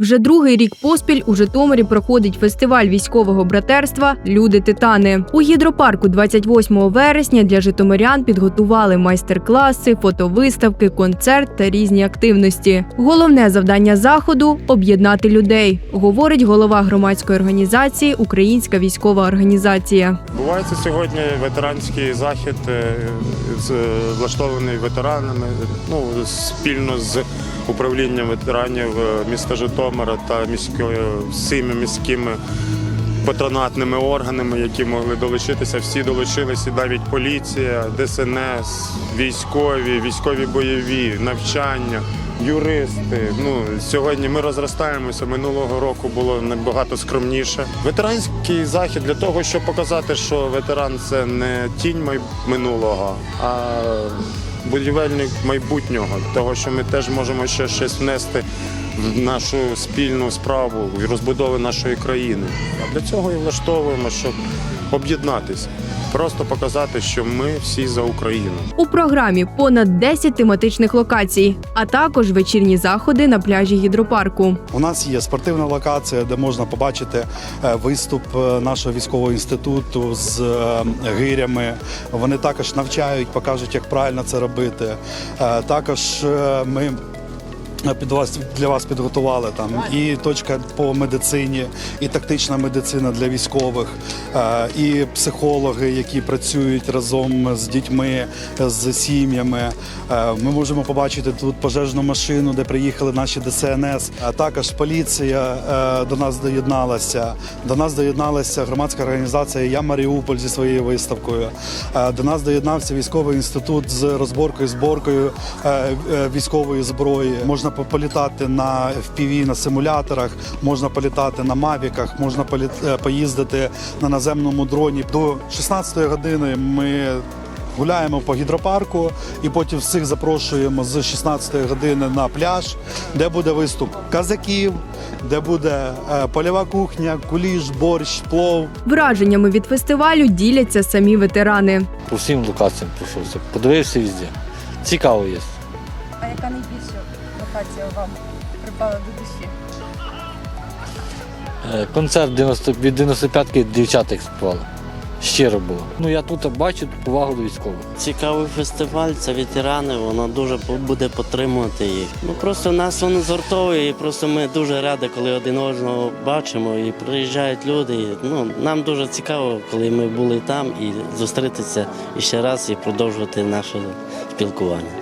Вже другий рік поспіль у Житомирі проходить фестиваль військового братерства Люди Титани. У гідропарку 28 вересня для житомирян підготували майстер-класи, фотовиставки, концерт та різні активності. Головне завдання заходу об'єднати людей, говорить голова громадської організації Українська військова організація. Відбувається сьогодні ветеранський захід, е, з- влаштований ветеранами, ну, спільно з управлінням ветеранів е, міста Житомира та міською, всіми міськими патронатними органами, які могли долучитися. Всі долучилися, навіть поліція, ДСНС, військові, військові бойові, навчання. Юристи, ну сьогодні ми розростаємося. Минулого року було набагато скромніше. Ветеранський захід для того, щоб показати, що ветеран це не тінь минулого, а будівельник майбутнього, того, що ми теж можемо ще щось внести в нашу спільну справу і розбудови нашої країни. А для цього і влаштовуємо, щоб об'єднатися, просто показати, що ми всі за Україну. У програмі понад 10 тематичних локацій, а також вечірні заходи на пляжі гідропарку. У нас є спортивна локація, де можна побачити е, виступ е, нашого військового інституту з е, гирями. Вони також навчають, покажуть, як правильно це робити. Також ми. Під вас для вас підготували там і точка по медицині, і тактична медицина для військових, е, і психологи, які працюють разом з дітьми, з сім'ями. Е, Ми можемо побачити тут пожежну машину, де приїхали наші ДСНС. А також поліція е, до нас доєдналася. До нас доєдналася громадська організація Я Маріуполь зі своєю виставкою. Е, До нас доєднався військовий інститут з розборкою, зборкою е, е, військової зброї. Можна по- політати на FPV, на симуляторах, можна політати на мавіках, можна е, поїздити на наземному дроні. До 16-ї години ми гуляємо по гідропарку і потім всіх запрошуємо з 16-ї години на пляж, де буде виступ казаків, де буде е, польова кухня, куліш, борщ, плов. Враженнями від фестивалю діляться самі ветерани. По всім локаціям пройшовся. Подивився везде. Цікаво є. А яка найбільша локація вам припала до душі? Е, Концерт 90, від 95-ки дівчата їх співали. Щиро було. Ну я тут бачу повагу до військових. Цікавий фестиваль, це ветерани, воно дуже буде підтримувати їх. Ну просто нас воно згуртовує, і просто ми дуже раді, коли один одного бачимо і приїжджають люди. І, ну, нам дуже цікаво, коли ми були там і зустрітися і ще раз і продовжувати наше спілкування.